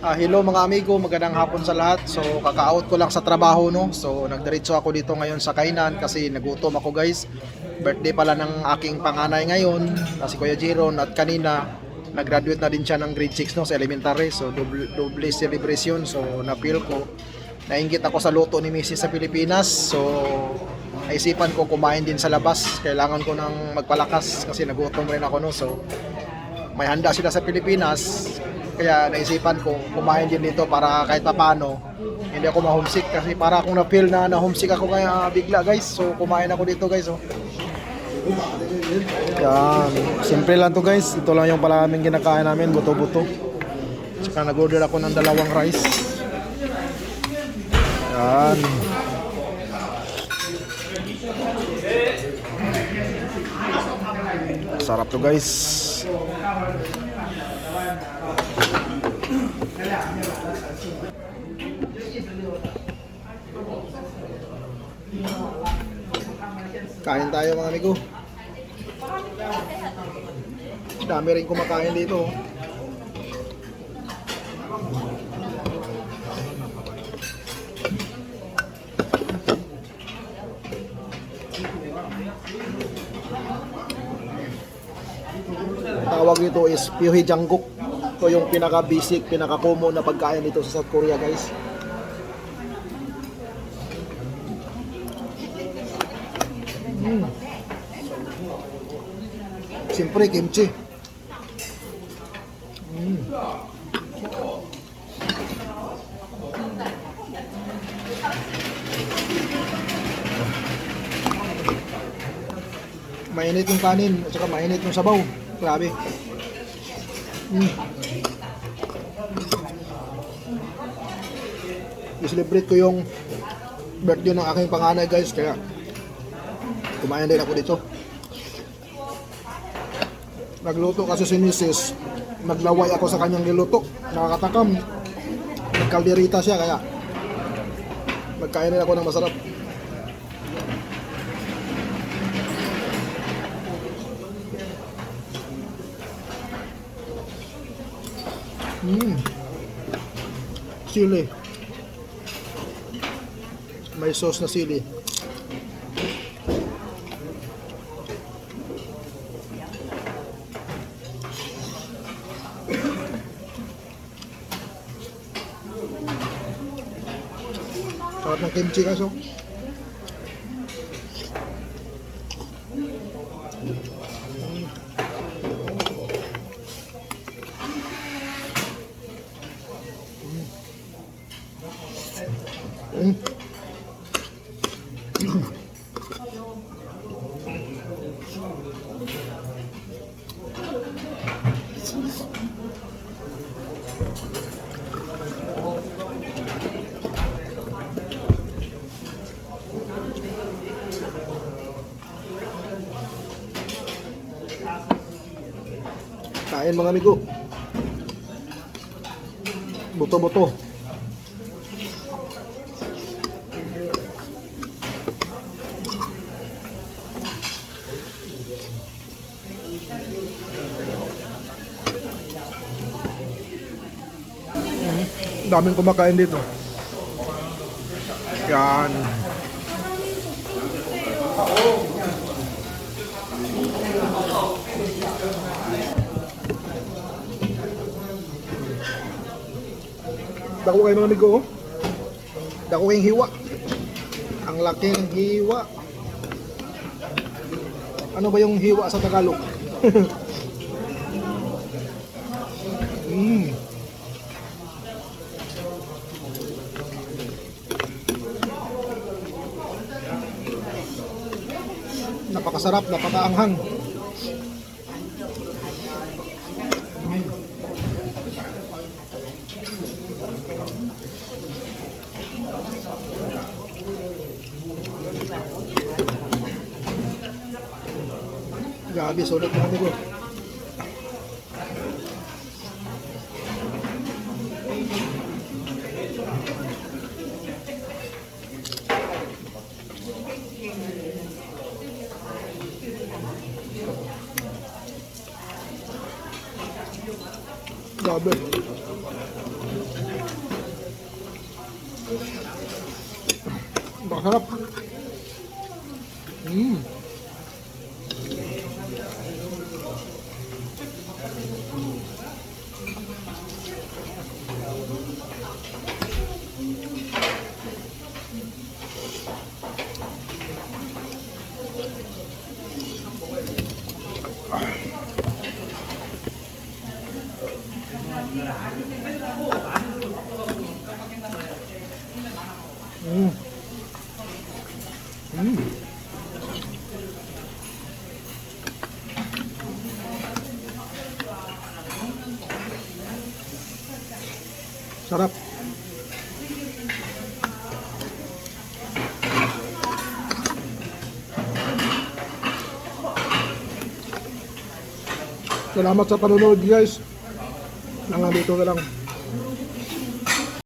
Ah, hello mga amigo, magandang hapon sa lahat. So, kaka-out ko lang sa trabaho no. So, nagdiretso ako dito ngayon sa Kainan kasi nagutom ako guys. Birthday pala ng aking panganay ngayon, na si Kuya Jiron at kanina nag-graduate na din siya ng grade 6 no sa elementary. So, double, double celebration. So, na-feel ko. Nainggit ako sa luto ni Mrs. sa Pilipinas. So, naisipan ko kumain din sa labas. Kailangan ko nang magpalakas kasi nagutom rin ako no. So, may handa sila sa Pilipinas kaya naisipan ko kumain din dito para kahit paano hindi ako ma-homesick kasi para akong na-feel na na-homesick ako kaya bigla guys. So kumain ako dito guys oh. yan. Simple lang to guys. Ito lang yung pala aming kinakain namin buto-buto. Tsaka nag-order ako ng dalawang rice. Yan. Sarap to guys Kain tayo mga amigo. Dami rin kumakain dito. Tawag nito is Pyuhi Jangguk. Ito yung pinaka-basic, pinaka-common na pagkain dito sa South Korea guys. Siyempre, kimchi. Mm. Mainit yung kanin at saka mainit yung sabaw. Grabe. Mm. I-celebrate ko yung birthday ng aking panganay guys kaya kumain din ako dito. Nagluto kasi si Mrs. Naglaway ako sa kanyang niluto. Nakakatakam. Nagkalderita siya kaya magkain rin ako ng masarap. Mmm. Sili. May sauce na sili. Sarap ng kimchi kaso. Mm. Kain mga amigo. Buto-buto. Daming kumakain dito. Yan. Dako kayo mga amigo. oh. Dako kayong hiwa. Ang laking hiwa. Ano ba yung hiwa sa Tagalog? mm. Napakasarap, napakaanghang. Grabe, sulit mga amigo. Grabe. Masarap. Mmm. Mm. Mm. Sarap. Salamat sa panonood guys. Hanggang na lang.